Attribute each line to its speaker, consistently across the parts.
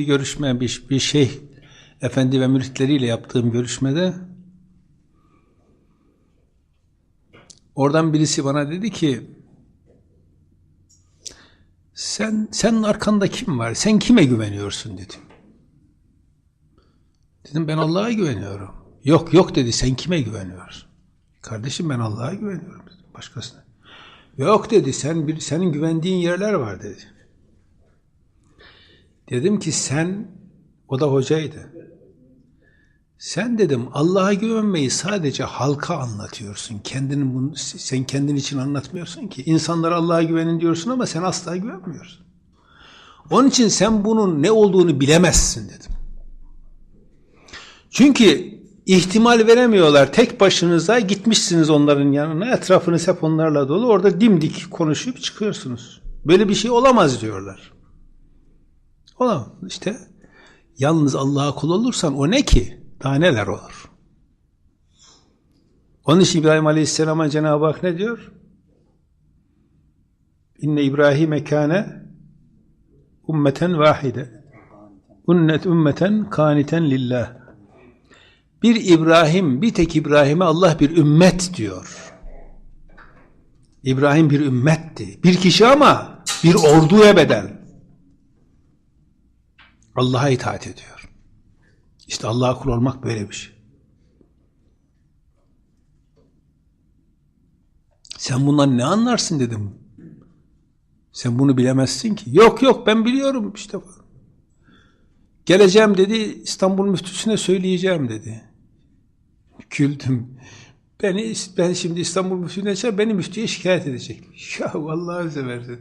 Speaker 1: Bir görüşme, bir, bir şeyh efendi ve müritleriyle yaptığım görüşmede oradan birisi bana dedi ki sen senin arkanda kim var? Sen kime güveniyorsun dedim. Dedim ben Allah'a güveniyorum. Yok yok dedi sen kime güveniyorsun? Kardeşim ben Allah'a güveniyorum dedim. Başkasına. Yok dedi sen bir senin güvendiğin yerler var dedi. Dedim ki sen o da hocaydı. Sen dedim Allah'a güvenmeyi sadece halka anlatıyorsun. Kendini bunu, sen kendin için anlatmıyorsun ki. İnsanlara Allah'a güvenin diyorsun ama sen asla güvenmiyorsun. Onun için sen bunun ne olduğunu bilemezsin dedim. Çünkü ihtimal veremiyorlar. Tek başınıza gitmişsiniz onların yanına. Etrafınız hep onlarla dolu. Orada dimdik konuşup çıkıyorsunuz. Böyle bir şey olamaz diyorlar. Olamaz. İşte yalnız Allah'a kul olursan o ne ki? Daha neler olur? Onun için İbrahim Aleyhisselam'a Cenab-ı Hak ne diyor? İnne İbrahim kâne ummeten vahide. Unnet ümmeten kaniten lillah. Bir İbrahim, bir tek İbrahim'e Allah bir ümmet diyor. İbrahim bir ümmetti. Bir kişi ama bir orduya bedel. Allah'a itaat ediyor. İşte Allah'a kul olmak böyle bir şey. Sen bundan ne anlarsın dedim. Sen bunu bilemezsin ki. Yok yok ben biliyorum işte. Geleceğim dedi İstanbul müftüsüne söyleyeceğim dedi. Güldüm. Beni ben şimdi İstanbul müftüsüne beni müftüye şikayet edecek. Ya vallahi seversin.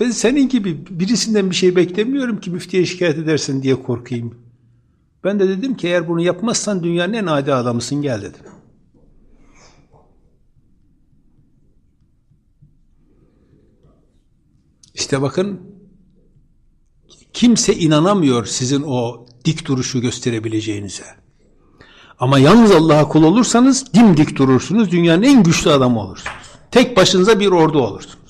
Speaker 1: Ben senin gibi birisinden bir şey beklemiyorum ki müftüye şikayet edersin diye korkayım. Ben de dedim ki eğer bunu yapmazsan dünyanın en adi adamısın gel dedim. İşte bakın kimse inanamıyor sizin o dik duruşu gösterebileceğinize. Ama yalnız Allah'a kul olursanız dimdik durursunuz, dünyanın en güçlü adamı olursunuz. Tek başınıza bir ordu olursunuz.